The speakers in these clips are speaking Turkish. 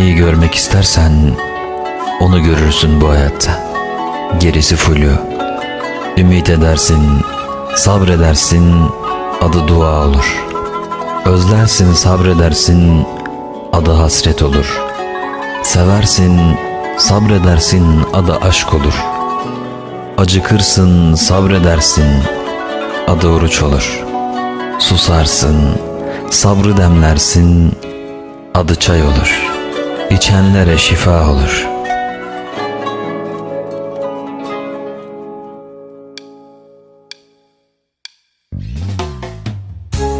görmek istersen onu görürsün bu hayatta. Gerisi flu. Ümit edersin, sabredersin, adı dua olur. Özlersin, sabredersin, adı hasret olur. Seversin, sabredersin, adı aşk olur. Acıkırsın, sabredersin, adı oruç olur. Susarsın, sabrı demlersin, adı çay olur. İçenlere şifa olur.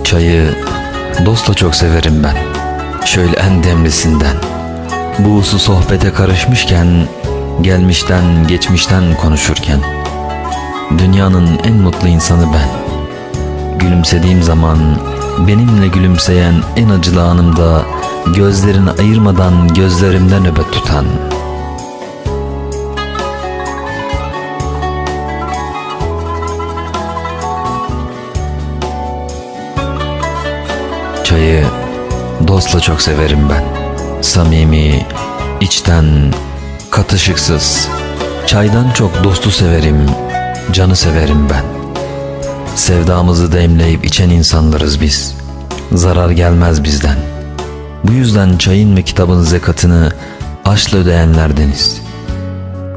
Çayı dostla çok severim ben. Şöyle en demlisinden. Buğusu sohbete karışmışken, gelmişten geçmişten konuşurken. Dünyanın en mutlu insanı ben. Gülümsediğim zaman benimle gülümseyen en acılı anımda gözlerini ayırmadan gözlerimden nöbet tutan. Çayı dostla çok severim ben. Samimi, içten, katışıksız. Çaydan çok dostu severim, canı severim ben. Sevdamızı demleyip içen insanlarız biz. Zarar gelmez bizden. Bu yüzden çayın ve kitabın zekatını aşla ödeyenlerdeniz.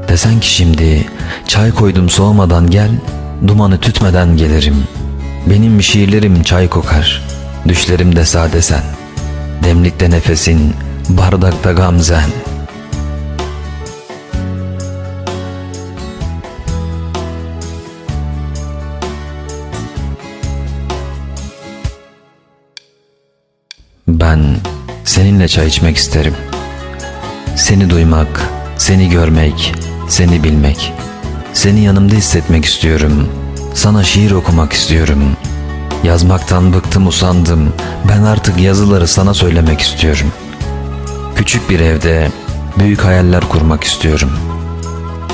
Desen ki şimdi çay koydum soğumadan gel, dumanı tütmeden gelirim. Benim şiirlerim çay kokar, düşlerimde sade sen. Demlikte nefesin, bardakta gamzen. Ben seninle çay içmek isterim. Seni duymak, seni görmek, seni bilmek. Seni yanımda hissetmek istiyorum. Sana şiir okumak istiyorum. Yazmaktan bıktım usandım. Ben artık yazıları sana söylemek istiyorum. Küçük bir evde büyük hayaller kurmak istiyorum.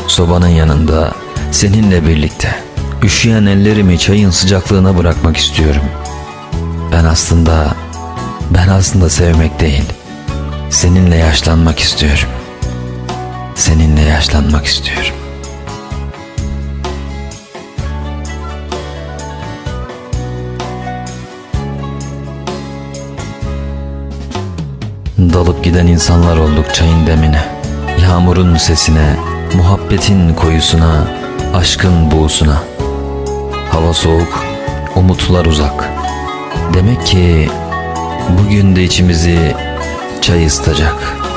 Sobanın yanında seninle birlikte üşüyen ellerimi çayın sıcaklığına bırakmak istiyorum. Ben aslında ben aslında sevmek değil. Seninle yaşlanmak istiyorum. Seninle yaşlanmak istiyorum. Dalıp giden insanlar olduk çayın demine. Yağmurun sesine, muhabbetin koyusuna, aşkın buğusuna. Hava soğuk, umutlar uzak. Demek ki bugün de içimizi çay ısıtacak.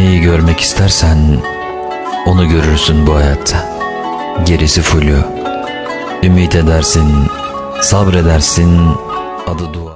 Neyi görmek istersen onu görürsün bu hayatta. Gerisi flu. Ümit edersin, sabredersin, adı dua.